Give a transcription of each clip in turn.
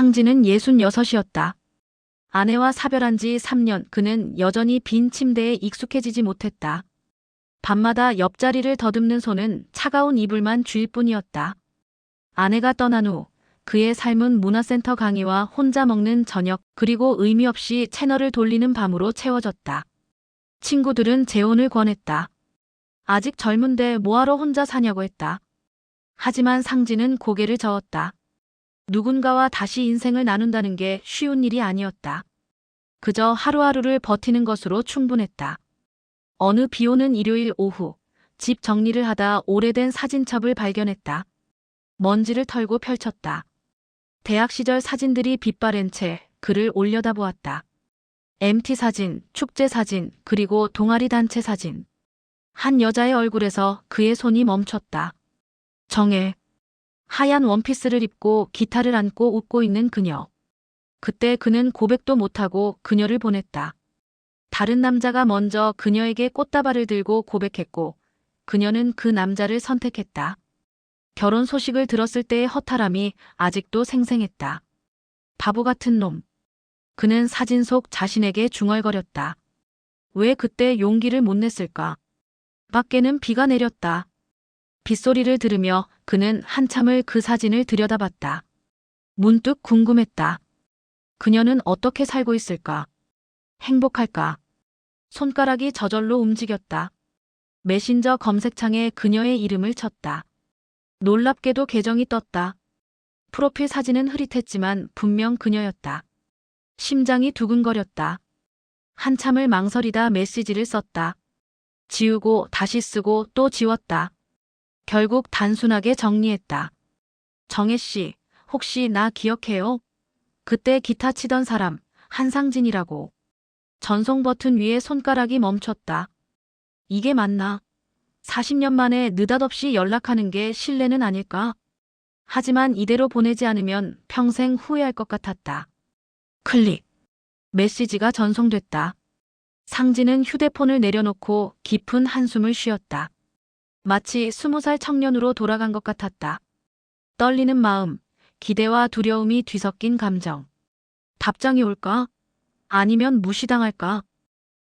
상진은 66이었다. 아내와 사별한 지 3년 그는 여전히 빈 침대에 익숙해지지 못했다. 밤마다 옆자리를 더듬는 손은 차가운 이불만 쥘 뿐이었다. 아내가 떠난 후 그의 삶은 문화센터 강의와 혼자 먹는 저녁 그리고 의미 없이 채널을 돌리는 밤으로 채워졌다. 친구들은 재혼을 권했다. 아직 젊은데 뭐하러 혼자 사냐고 했다. 하지만 상진은 고개를 저었다. 누군가와 다시 인생을 나눈다는 게 쉬운 일이 아니었다. 그저 하루하루를 버티는 것으로 충분했다. 어느 비 오는 일요일 오후, 집 정리를 하다 오래된 사진첩을 발견했다. 먼지를 털고 펼쳤다. 대학 시절 사진들이 빛바랜 채 그를 올려다보았다. MT 사진, 축제 사진, 그리고 동아리 단체 사진. 한 여자의 얼굴에서 그의 손이 멈췄다. 정해. 하얀 원피스를 입고 기타를 안고 웃고 있는 그녀. 그때 그는 고백도 못하고 그녀를 보냈다. 다른 남자가 먼저 그녀에게 꽃다발을 들고 고백했고, 그녀는 그 남자를 선택했다. 결혼 소식을 들었을 때의 허탈함이 아직도 생생했다. 바보 같은 놈. 그는 사진 속 자신에게 중얼거렸다. 왜 그때 용기를 못 냈을까? 밖에는 비가 내렸다. 빗소리를 들으며 그는 한참을 그 사진을 들여다봤다. 문득 궁금했다. 그녀는 어떻게 살고 있을까? 행복할까? 손가락이 저절로 움직였다. 메신저 검색창에 그녀의 이름을 쳤다. 놀랍게도 계정이 떴다. 프로필 사진은 흐릿했지만 분명 그녀였다. 심장이 두근거렸다. 한참을 망설이다 메시지를 썼다. 지우고 다시 쓰고 또 지웠다. 결국 단순하게 정리했다. 정혜 씨, 혹시 나 기억해요? 그때 기타 치던 사람, 한상진이라고. 전송 버튼 위에 손가락이 멈췄다. 이게 맞나? 40년 만에 느닷없이 연락하는 게 신뢰는 아닐까? 하지만 이대로 보내지 않으면 평생 후회할 것 같았다. 클릭. 메시지가 전송됐다. 상진은 휴대폰을 내려놓고 깊은 한숨을 쉬었다. 마치 스무 살 청년으로 돌아간 것 같았다. 떨리는 마음, 기대와 두려움이 뒤섞인 감정. 답장이 올까? 아니면 무시당할까?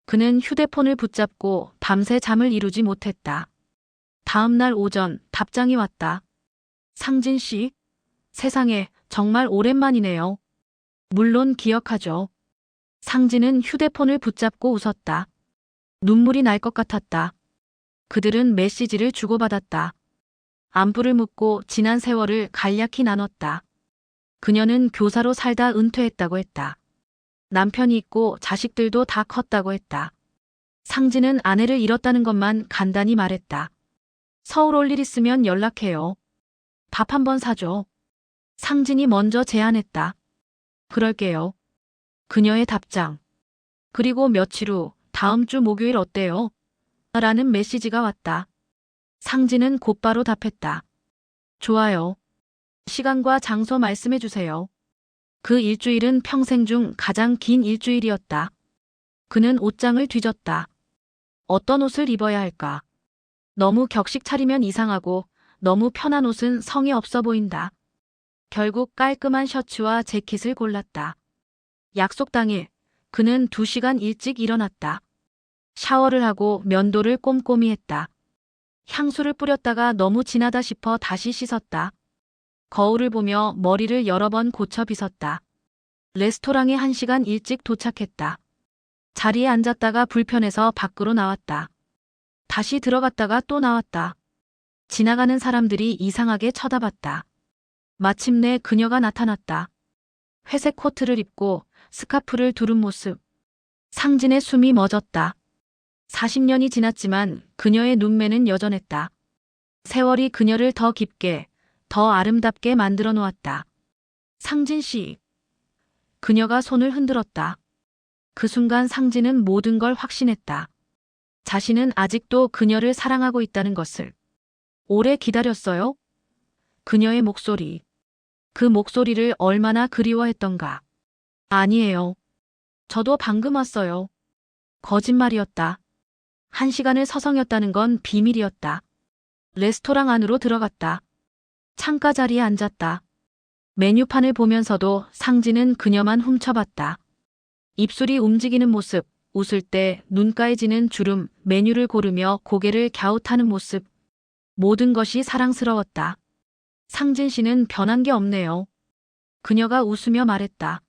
그는 휴대폰을 붙잡고 밤새 잠을 이루지 못했다. 다음 날 오전 답장이 왔다. 상진 씨? 세상에 정말 오랜만이네요. 물론 기억하죠. 상진은 휴대폰을 붙잡고 웃었다. 눈물이 날 것 같았다. 그들은 메시지를 주고받았다. 안부를 묻고 지난 세월을 간략히 나눴다. 그녀는 교사로 살다 은퇴했다고 했다. 남편이 있고 자식들도 다 컸다고 했다. 상진은 아내를 잃었다는 것만 간단히 말했다. 서울 올 일 있으면 연락해요. 밥 한 번 사줘. 상진이 먼저 제안했다. 그럴게요. 그녀의 답장. 그리고 며칠 후 다음 주 목요일 어때요? 라는 메시지가 왔다. 상진은 곧바로 답했다. 좋아요. 시간과 장소 말씀해 주세요. 그 일주일은 평생 중 가장 긴 일주일이었다. 그는 옷장을 뒤졌다. 어떤 옷을 입어야 할까? 너무 격식 차리면 이상하고 너무 편한 옷은 성의 없어 보인다. 결국 깔끔한 셔츠와 재킷을 골랐다. 약속 당일 그는 두 시간 일찍 일어났다. 샤워를 하고 면도를 꼼꼼히 했다. 향수를 뿌렸다가 너무 진하다 싶어 다시 씻었다. 거울을 보며 머리를 여러 번 고쳐 빗었다. 레스토랑에 한 시간 일찍 도착했다. 자리에 앉았다가 불편해서 밖으로 나왔다. 다시 들어갔다가 또 나왔다. 지나가는 사람들이 이상하게 쳐다봤다. 마침내 그녀가 나타났다. 회색 코트를 입고 스카프를 두른 모습. 상진의 숨이 멎었다. 40년이 지났지만 그녀의 눈매는 여전했다. 세월이 그녀를 더 깊게, 더 아름답게 만들어 놓았다. 상진 씨. 그녀가 손을 흔들었다. 그 순간 상진은 모든 걸 확신했다. 자신은 아직도 그녀를 사랑하고 있다는 것을. 오래 기다렸어요? 그녀의 목소리. 그 목소리를 얼마나 그리워했던가. 아니에요. 저도 방금 왔어요. 거짓말이었다. 한 시간을 서성였다는 건 비밀이었다. 레스토랑 안으로 들어갔다. 창가 자리에 앉았다. 메뉴판을 보면서도 상진은 그녀만 훔쳐봤다. 입술이 움직이는 모습, 웃을 때 눈가에 지는 주름, 메뉴를 고르며 고개를 갸웃하는 모습. 모든 것이 사랑스러웠다. 상진 씨는 변한 게 없네요. 그녀가 웃으며 말했다.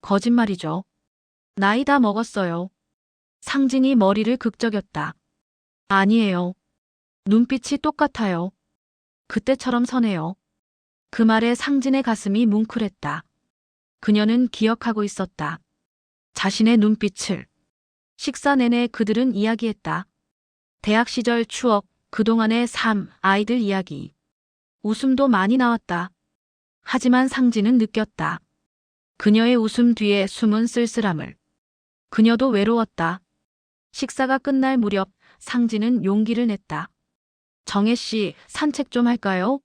거짓말이죠. 나이 다 먹었어요. 상진이 머리를 극적였다. 아니에요. 눈빛이 똑같아요. 그때처럼 선해요. 그 말에 상진의 가슴이 뭉클했다. 그녀는 기억하고 있었다. 자신의 눈빛을. 식사 내내 그들은 이야기했다. 대학 시절 추억, 그동안의 삶, 아이들 이야기. 웃음도 많이 나왔다. 하지만 상진은 느꼈다. 그녀의 웃음 뒤에 숨은 쓸쓸함을. 그녀도 외로웠다. 식사가 끝날 무렵 상진은 용기를 냈다. 정혜 씨, 산책 좀 할까요?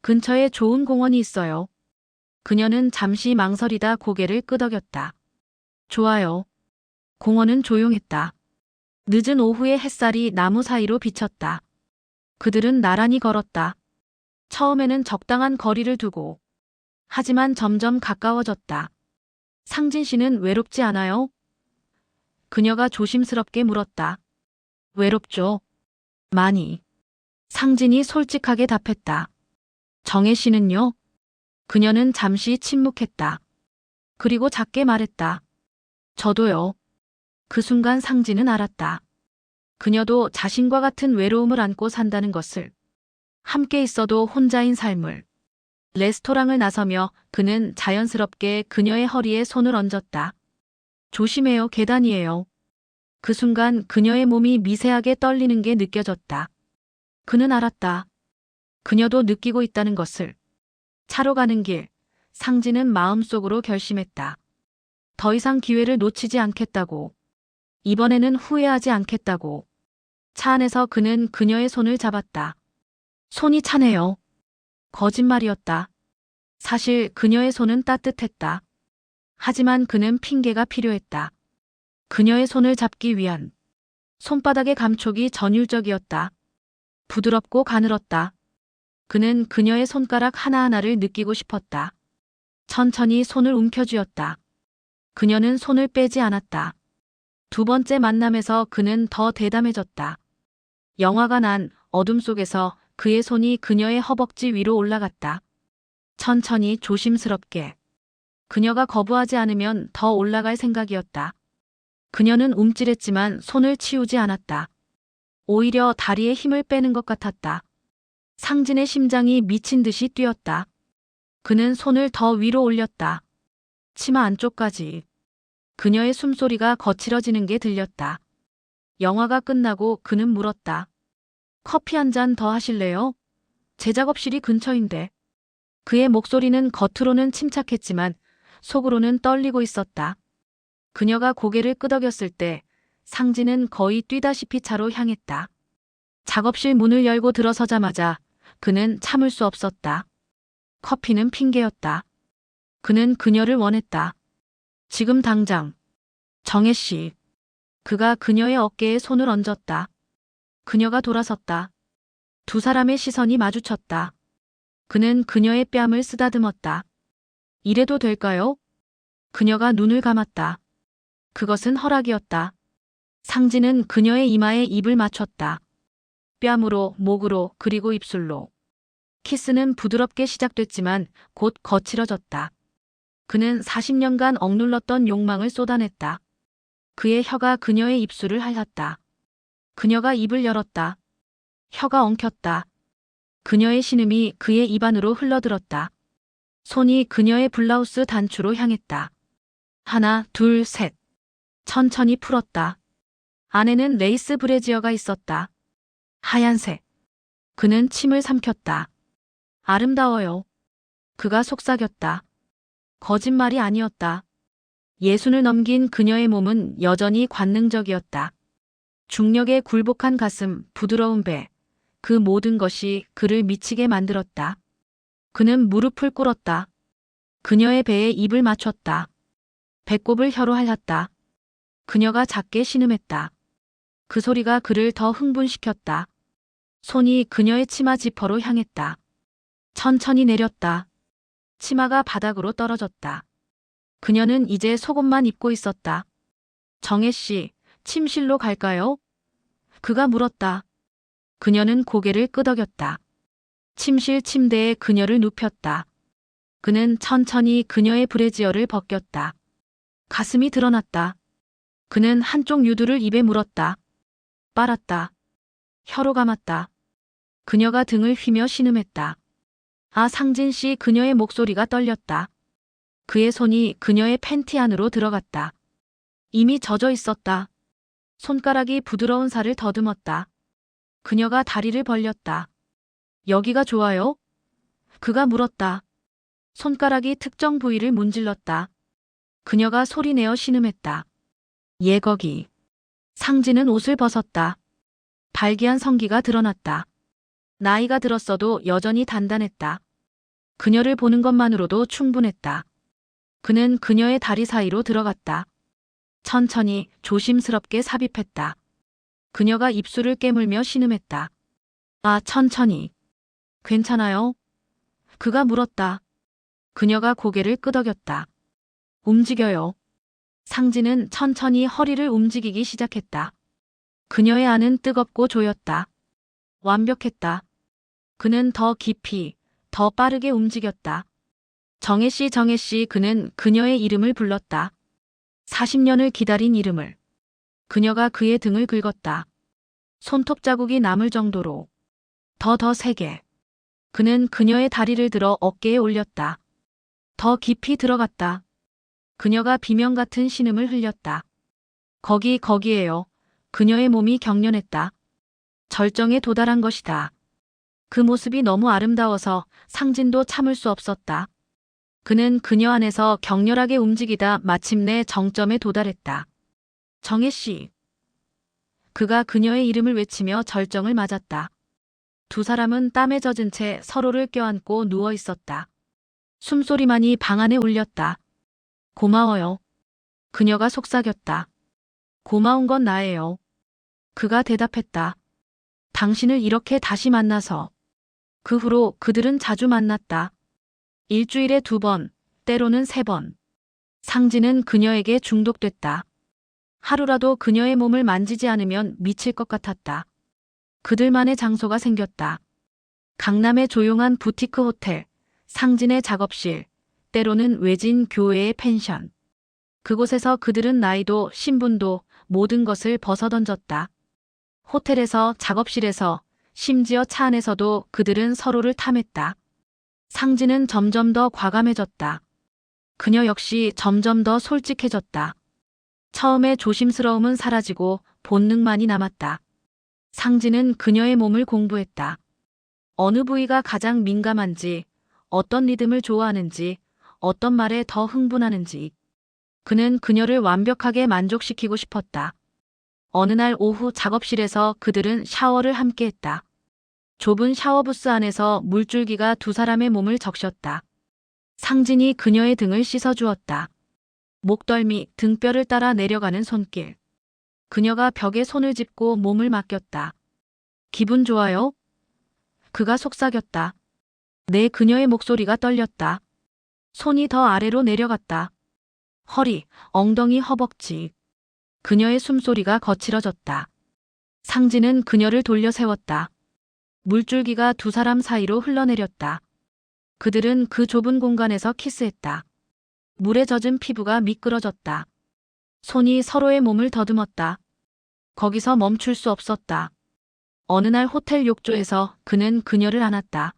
근처에 좋은 공원이 있어요. 그녀는 잠시 망설이다 고개를 끄덕였다. 좋아요. 공원은 조용했다. 늦은 오후의 햇살이 나무 사이로 비쳤다. 그들은 나란히 걸었다. 처음에는 적당한 거리를 두고. 하지만 점점 가까워졌다. 상진 씨는 외롭지 않아요? 그녀가 조심스럽게 물었다. 외롭죠. 많이. 상진이 솔직하게 답했다. 정혜 씨는요? 그녀는 잠시 침묵했다. 그리고 작게 말했다. 저도요. 그 순간 상진은 알았다. 그녀도 자신과 같은 외로움을 안고 산다는 것을. 함께 있어도 혼자인 삶을. 레스토랑을 나서며 그는 자연스럽게 그녀의 허리에 손을 얹었다. 조심해요, 계단이에요. 그 순간 그녀의 몸이 미세하게 떨리는 게 느껴졌다. 그는 알았다. 그녀도 느끼고 있다는 것을. 차로 가는 길, 상진은 마음속으로 결심했다. 더 이상 기회를 놓치지 않겠다고. 이번에는 후회하지 않겠다고. 차 안에서 그는 그녀의 손을 잡았다. 손이 차네요. 거짓말이었다. 사실 그녀의 손은 따뜻했다. 하지만 그는 핑계가 필요했다. 그녀의 손을 잡기 위한 손바닥의 감촉이 전율적이었다. 부드럽고 가늘었다. 그는 그녀의 손가락 하나하나를 느끼고 싶었다. 천천히 손을 움켜쥐었다. 그녀는 손을 빼지 않았다. 두 번째 만남에서 그는 더 대담해졌다. 영화가 난 어둠 속에서 그의 손이 그녀의 허벅지 위로 올라갔다. 천천히 조심스럽게. 그녀가 거부하지 않으면 더 올라갈 생각이었다. 그녀는 움찔했지만 손을 치우지 않았다. 오히려 다리에 힘을 빼는 것 같았다. 상진의 심장이 미친 듯이 뛰었다. 그는 손을 더 위로 올렸다. 치마 안쪽까지. 그녀의 숨소리가 거칠어지는 게 들렸다. 영화가 끝나고 그는 물었다. 커피 한 잔 더 하실래요? 제 작업실이 근처인데. 그의 목소리는 겉으로는 침착했지만 속으로는 떨리고 있었다. 그녀가 고개를 끄덕였을 때 상진은 거의 뛰다시피 차로 향했다. 작업실 문을 열고 들어서자마자 그는 참을 수 없었다. 커피는 핑계였다. 그는 그녀를 원했다. 지금 당장. 정혜 씨. 그가 그녀의 어깨에 손을 얹었다. 그녀가 돌아섰다. 두 사람의 시선이 마주쳤다. 그는 그녀의 뺨을 쓰다듬었다. 이래도 될까요? 그녀가 눈을 감았다. 그것은 허락이었다. 상진은 그녀의 이마에 입을 맞췄다. 뺨으로, 목으로, 그리고 입술로. 키스는 부드럽게 시작됐지만 곧 거칠어졌다. 그는 40년간 억눌렀던 욕망을 쏟아냈다. 그의 혀가 그녀의 입술을 핥았다. 그녀가 입을 열었다. 혀가 엉켰다. 그녀의 신음이 그의 입안으로 흘러들었다. 손이 그녀의 블라우스 단추로 향했다. 하나, 둘, 셋. 천천히 풀었다. 안에는 레이스 브래지어가 있었다. 하얀색. 그는 침을 삼켰다. 아름다워요. 그가 속삭였다. 거짓말이 아니었다. 예순을 넘긴 그녀의 몸은 여전히 관능적이었다. 중력에 굴복한 가슴, 부드러운 배, 그 모든 것이 그를 미치게 만들었다. 그는 무릎을 꿇었다. 그녀의 배에 입을 맞췄다. 배꼽을 혀로 핥았다. 그녀가 작게 신음했다. 그 소리가 그를 더 흥분시켰다. 손이 그녀의 치마 지퍼로 향했다. 천천히 내렸다. 치마가 바닥으로 떨어졌다. 그녀는 이제 속옷만 입고 있었다. 정혜 씨, 침실로 갈까요? 그가 물었다. 그녀는 고개를 끄덕였다. 침실 침대에 그녀를 눕혔다. 그는 천천히 그녀의 브래지어를 벗겼다. 가슴이 드러났다. 그는 한쪽 유두를 입에 물었다. 빨았다. 혀로 감았다. 그녀가 등을 휘며 신음했다. 아, 상진 씨 그녀의 목소리가 떨렸다. 그의 손이 그녀의 팬티 안으로 들어갔다. 이미 젖어 있었다. 손가락이 부드러운 살을 더듬었다. 그녀가 다리를 벌렸다. 여기가 좋아요? 그가 물었다. 손가락이 특정 부위를 문질렀다. 그녀가 소리내어 신음했다. 예, 거기. 상진은 옷을 벗었다. 발기한 성기가 드러났다. 나이가 들었어도 여전히 단단했다. 그녀를 보는 것만으로도 충분했다. 그는 그녀의 다리 사이로 들어갔다. 천천히 조심스럽게 삽입했다. 그녀가 입술을 깨물며 신음했다. 아, 천천히. 괜찮아요? 그가 물었다. 그녀가 고개를 끄덕였다. 움직여요. 상진은 천천히 허리를 움직이기 시작했다. 그녀의 안은 뜨겁고 조였다. 완벽했다. 그는 더 깊이, 더 빠르게 움직였다. 정혜 씨, 정혜 씨, 그는 그녀의 이름을 불렀다. 40년을 기다린 이름을. 그녀가 그의 등을 긁었다. 손톱 자국이 남을 정도로. 더 더 세게. 그는 그녀의 다리를 들어 어깨에 올렸다. 더 깊이 들어갔다. 그녀가 비명 같은 신음을 흘렸다. 거기, 거기에요. 그녀의 몸이 경련했다. 절정에 도달한 것이다. 그 모습이 너무 아름다워서 상진도 참을 수 없었다. 그는 그녀 안에서 격렬하게 움직이다 마침내 정점에 도달했다. 정혜 씨. 그가 그녀의 이름을 외치며 절정을 맞았다. 두 사람은 땀에 젖은 채 서로를 껴안고 누워 있었다. 숨소리만이 방 안에 울렸다. 고마워요. 그녀가 속삭였다. 고마운 건 나예요. 그가 대답했다. 당신을 이렇게 다시 만나서. 그 후로 그들은 자주 만났다. 일주일에 두 번, 때로는 세 번. 상진은 그녀에게 중독됐다. 하루라도 그녀의 몸을 만지지 않으면 미칠 것 같았다. 그들만의 장소가 생겼다. 강남의 조용한 부티크 호텔, 상진의 작업실, 때로는 외진 교회의 펜션. 그곳에서 그들은 나이도 신분도 모든 것을 벗어던졌다. 호텔에서 작업실에서 심지어 차 안에서도 그들은 서로를 탐했다. 상진은 점점 더 과감해졌다. 그녀 역시 점점 더 솔직해졌다. 처음에 조심스러움은 사라지고 본능만이 남았다. 상진은 그녀의 몸을 공부했다. 어느 부위가 가장 민감한지, 어떤 리듬을 좋아하는지, 어떤 말에 더 흥분하는지. 그는 그녀를 완벽하게 만족시키고 싶었다. 어느 날 오후 작업실에서 그들은 샤워를 함께 했다. 좁은 샤워부스 안에서 물줄기가 두 사람의 몸을 적셨다. 상진이 그녀의 등을 씻어주었다. 목덜미, 등뼈를 따라 내려가는 손길. 그녀가 벽에 손을 짚고 몸을 맡겼다. 기분 좋아요? 그가 속삭였다. 내 그녀의 목소리가 떨렸다. 손이 더 아래로 내려갔다. 허리, 엉덩이 허벅지. 그녀의 숨소리가 거칠어졌다. 상진은 그녀를 돌려 세웠다. 물줄기가 두 사람 사이로 흘러내렸다. 그들은 그 좁은 공간에서 키스했다. 물에 젖은 피부가 미끄러졌다. 손이 서로의 몸을 더듬었다. 거기서 멈출 수 없었다. 어느 날 호텔 욕조에서 그는 그녀를 안았다.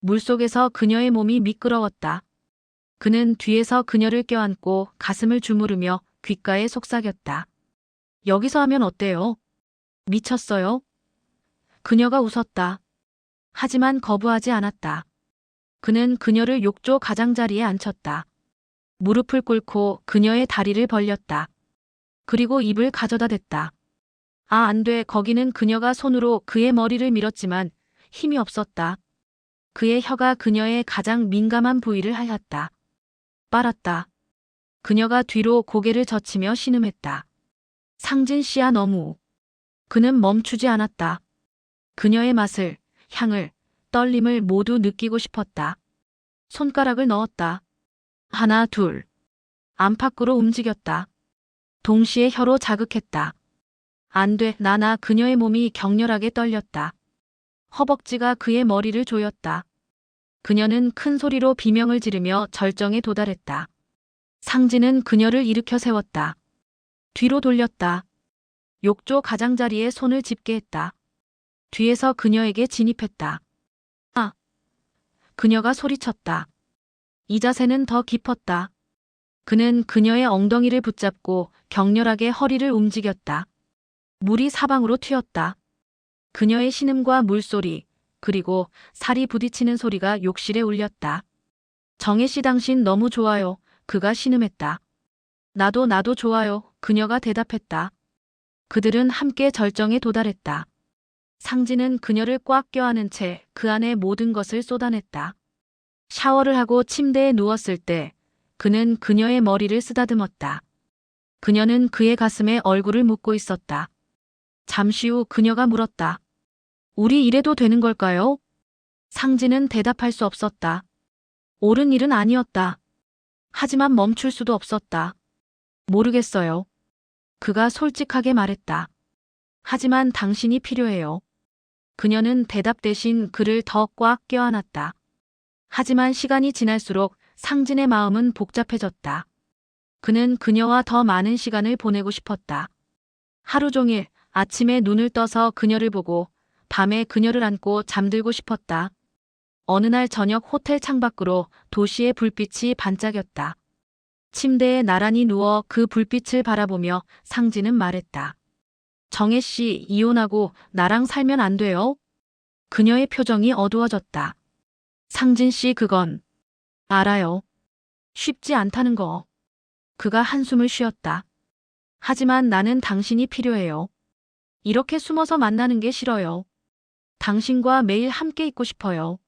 물속에서 그녀의 몸이 미끄러웠다. 그는 뒤에서 그녀를 껴안고 가슴을 주무르며 귓가에 속삭였다. 여기서 하면 어때요? 미쳤어요? 그녀가 웃었다. 하지만 거부하지 않았다. 그는 그녀를 욕조 가장자리에 앉혔다. 무릎을 꿇고 그녀의 다리를 벌렸다. 그리고 입을 가져다 댔다. 아, 안 돼. 거기는 그녀가 손으로 그의 머리를 밀었지만 힘이 없었다. 그의 혀가 그녀의 가장 민감한 부위를 하였다. 빨았다. 그녀가 뒤로 고개를 젖히며 신음했다. 상진 씨야 너무. 그는 멈추지 않았다. 그녀의 맛을, 향을, 떨림을 모두 느끼고 싶었다. 손가락을 넣었다. 하나, 둘. 안팎으로 움직였다. 동시에 혀로 자극했다. 안 돼, 나나 그녀의 몸이 격렬하게 떨렸다. 허벅지가 그의 머리를 조였다. 그녀는 큰 소리로 비명을 지르며 절정에 도달했다. 상진은 그녀를 일으켜 세웠다. 뒤로 돌렸다. 욕조 가장자리에 손을 짚게 했다. 뒤에서 그녀에게 진입했다. 아! 그녀가 소리쳤다. 이 자세는 더 깊었다. 그는 그녀의 엉덩이를 붙잡고 격렬하게 허리를 움직였다. 물이 사방으로 튀었다. 그녀의 신음과 물소리, 그리고 살이 부딪히는 소리가 욕실에 울렸다. 정혜 씨 당신 너무 좋아요. 그가 신음했다. 나도 나도 좋아요. 그녀가 대답했다. 그들은 함께 절정에 도달했다. 상진은 그녀를 꽉 껴안은 채 그 안에 모든 것을 쏟아냈다. 샤워를 하고 침대에 누웠을 때 그는 그녀의 머리를 쓰다듬었다. 그녀는 그의 가슴에 얼굴을 묻고 있었다. 잠시 후 그녀가 물었다. 우리 이래도 되는 걸까요? 상진은 대답할 수 없었다. 옳은 일은 아니었다. 하지만 멈출 수도 없었다. 모르겠어요. 그가 솔직하게 말했다. 하지만 당신이 필요해요. 그녀는 대답 대신 그를 더 꽉 껴안았다. 하지만 시간이 지날수록 상진의 마음은 복잡해졌다. 그는 그녀와 더 많은 시간을 보내고 싶었다. 하루 종일 아침에 눈을 떠서 그녀를 보고 밤에 그녀를 안고 잠들고 싶었다. 어느 날 저녁 호텔 창밖으로 도시의 불빛이 반짝였다. 침대에 나란히 누워 그 불빛을 바라보며 상진은 말했다. 정혜 씨, 이혼하고 나랑 살면 안 돼요? 그녀의 표정이 어두워졌다. 상진 씨, 그건 알아요. 쉽지 않다는 거. 그가 한숨을 쉬었다. 하지만 나는 당신이 필요해요. 이렇게 숨어서 만나는 게 싫어요. 당신과 매일 함께 있고 싶어요.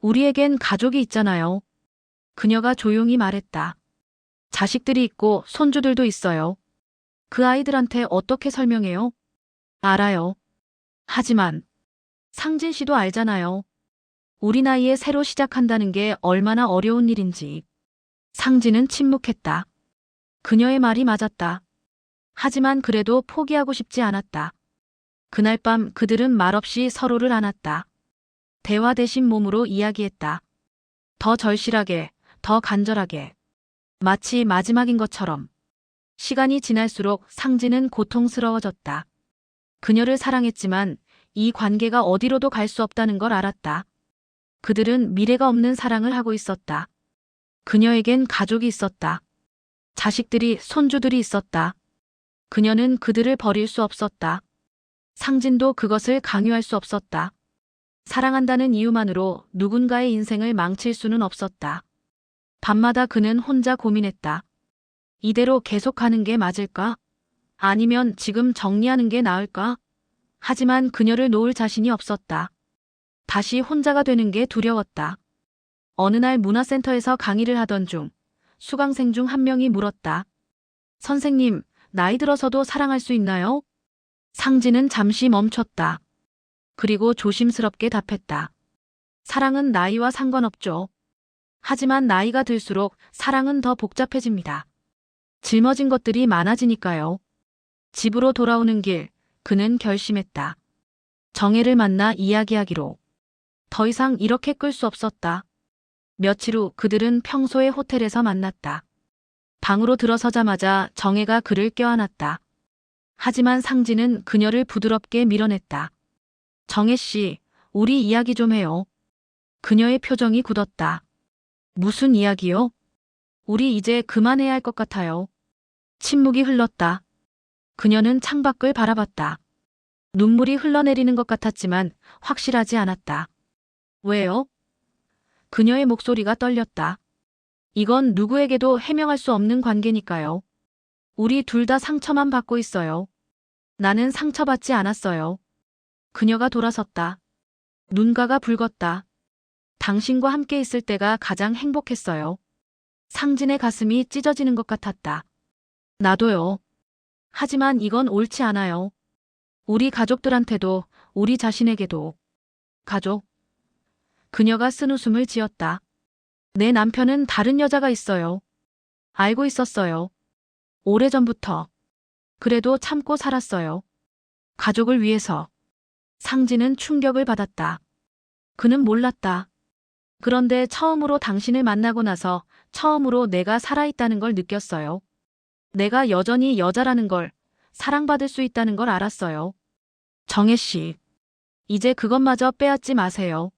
우리에겐 가족이 있잖아요. 그녀가 조용히 말했다. 자식들이 있고 손주들도 있어요. 그 아이들한테 어떻게 설명해요? 알아요. 하지만 상진 씨도 알잖아요. 우리 나이에 새로 시작한다는 게 얼마나 어려운 일인지. 상진은 침묵했다. 그녀의 말이 맞았다. 하지만 그래도 포기하고 싶지 않았다. 그날 밤 그들은 말없이 서로를 안았다. 대화 대신 몸으로 이야기했다. 더 절실하게, 더 간절하게. 마치 마지막인 것처럼. 시간이 지날수록 상진은 고통스러워졌다. 그녀를 사랑했지만 이 관계가 어디로도 갈 수 없다는 걸 알았다. 그들은 미래가 없는 사랑을 하고 있었다. 그녀에겐 가족이 있었다. 자식들이, 손주들이 있었다. 그녀는 그들을 버릴 수 없었다. 상진도 그것을 강요할 수 없었다. 사랑한다는 이유만으로 누군가의 인생을 망칠 수는 없었다. 밤마다 그는 혼자 고민했다. 이대로 계속하는 게 맞을까? 아니면 지금 정리하는 게 나을까? 하지만 그녀를 놓을 자신이 없었다. 다시 혼자가 되는 게 두려웠다. 어느 날 문화센터에서 강의를 하던 중 수강생 중 한 명이 물었다. 선생님, 나이 들어서도 사랑할 수 있나요? 상진은 잠시 멈췄다. 그리고 조심스럽게 답했다. 사랑은 나이와 상관없죠. 하지만 나이가 들수록 사랑은 더 복잡해집니다. 짊어진 것들이 많아지니까요. 집으로 돌아오는 길, 그는 결심했다. 정혜를 만나 이야기하기로. 더 이상 이렇게 끌 수 없었다. 며칠 후 그들은 평소의 호텔에서 만났다. 방으로 들어서자마자 정혜가 그를 껴안았다. 하지만 상진은 그녀를 부드럽게 밀어냈다. 정혜 씨, 우리 이야기 좀 해요. 그녀의 표정이 굳었다. 무슨 이야기요? 우리 이제 그만해야 할 것 같아요. 침묵이 흘렀다. 그녀는 창밖을 바라봤다. 눈물이 흘러내리는 것 같았지만 확실하지 않았다. 왜요? 그녀의 목소리가 떨렸다. 이건 누구에게도 해명할 수 없는 관계니까요. 우리 둘 다 상처만 받고 있어요. 나는 상처받지 않았어요. 그녀가 돌아섰다. 눈가가 붉었다. 당신과 함께 있을 때가 가장 행복했어요. 상진의 가슴이 찢어지는 것 같았다. 나도요. 하지만 이건 옳지 않아요. 우리 가족들한테도, 우리 자신에게도. 가족. 그녀가 쓴 웃음을 지었다. 내 남편은 다른 여자가 있어요. 알고 있었어요. 오래전부터. 그래도 참고 살았어요. 가족을 위해서. 상진은 충격을 받았다. 그는 몰랐다. 그런데 처음으로 당신을 만나고 나서 처음으로 내가 살아있다는 걸 느꼈어요. 내가 여전히 여자라는 걸, 사랑받을 수 있다는 걸 알았어요. 정혜 씨. 이제 그것마저 빼앗지 마세요.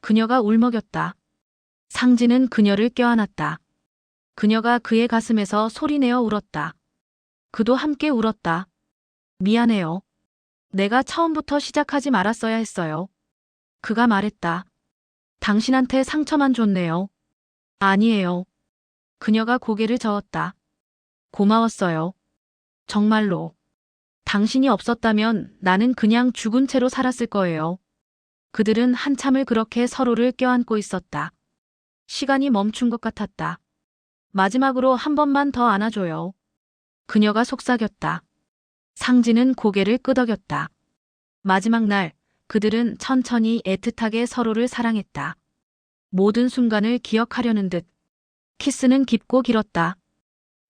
그녀가 울먹였다. 상진은 그녀를 껴안았다. 그녀가 그의 가슴에서 소리내어 울었다. 그도 함께 울었다. 미안해요. 내가 처음부터 시작하지 말았어야 했어요. 그가 말했다. 당신한테 상처만 줬네요. 아니에요. 그녀가 고개를 저었다. 고마웠어요. 정말로. 당신이 없었다면 나는 그냥 죽은 채로 살았을 거예요. 그들은 한참을 그렇게 서로를 껴안고 있었다. 시간이 멈춘 것 같았다. 마지막으로 한 번만 더 안아줘요. 그녀가 속삭였다. 상진은 고개를 끄덕였다. 마지막 날, 그들은 천천히 애틋하게 서로를 사랑했다. 모든 순간을 기억하려는 듯. 키스는 깊고 길었다.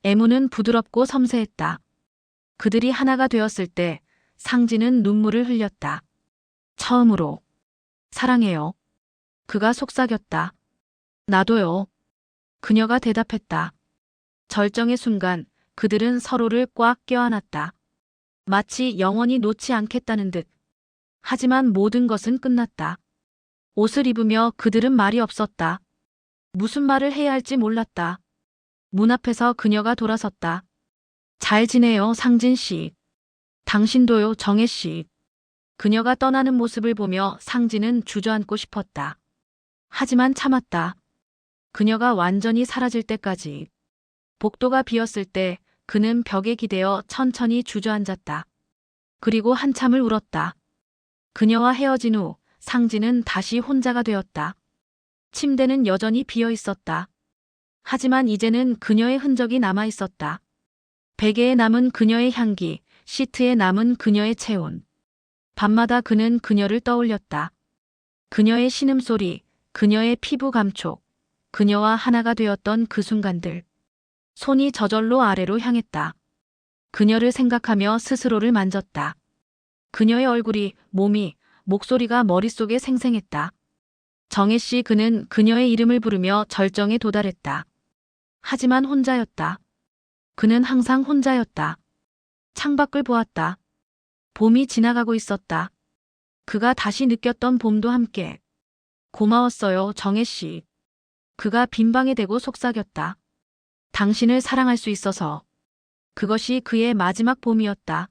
애무는 부드럽고 섬세했다. 그들이 하나가 되었을 때 상진은 눈물을 흘렸다. 처음으로. 사랑해요. 그가 속삭였다. 나도요. 그녀가 대답했다. 절정의 순간 그들은 서로를 꽉 껴안았다. 마치 영원히 놓지 않겠다는 듯. 하지만 모든 것은 끝났다. 옷을 입으며 그들은 말이 없었다. 무슨 말을 해야 할지 몰랐다. 문 앞에서 그녀가 돌아섰다. 잘 지내요, 상진 씨. 당신도요, 정혜 씨. 그녀가 떠나는 모습을 보며 상진은 주저앉고 싶었다. 하지만 참았다. 그녀가 완전히 사라질 때까지. 복도가 비었을 때 그는 벽에 기대어 천천히 주저앉았다. 그리고 한참을 울었다. 그녀와 헤어진 후 상진은 다시 혼자가 되었다. 침대는 여전히 비어 있었다. 하지만 이제는 그녀의 흔적이 남아 있었다. 베개에 남은 그녀의 향기, 시트에 남은 그녀의 체온. 밤마다 그는 그녀를 떠올렸다. 그녀의 신음소리, 그녀의 피부 감촉, 그녀와 하나가 되었던 그 순간들. 손이 저절로 아래로 향했다. 그녀를 생각하며 스스로를 만졌다. 그녀의 얼굴이, 몸이, 목소리가 머릿속에 생생했다. 정혜 씨 그는 그녀의 이름을 부르며 절정에 도달했다. 하지만 혼자였다. 그는 항상 혼자였다. 창밖을 보았다. 봄이 지나가고 있었다. 그가 다시 느꼈던 봄도 함께. 고마웠어요, 정혜 씨. 그가 빈방에 대고 속삭였다. 당신을 사랑할 수 있어서. 그것이 그의 마지막 봄이었다.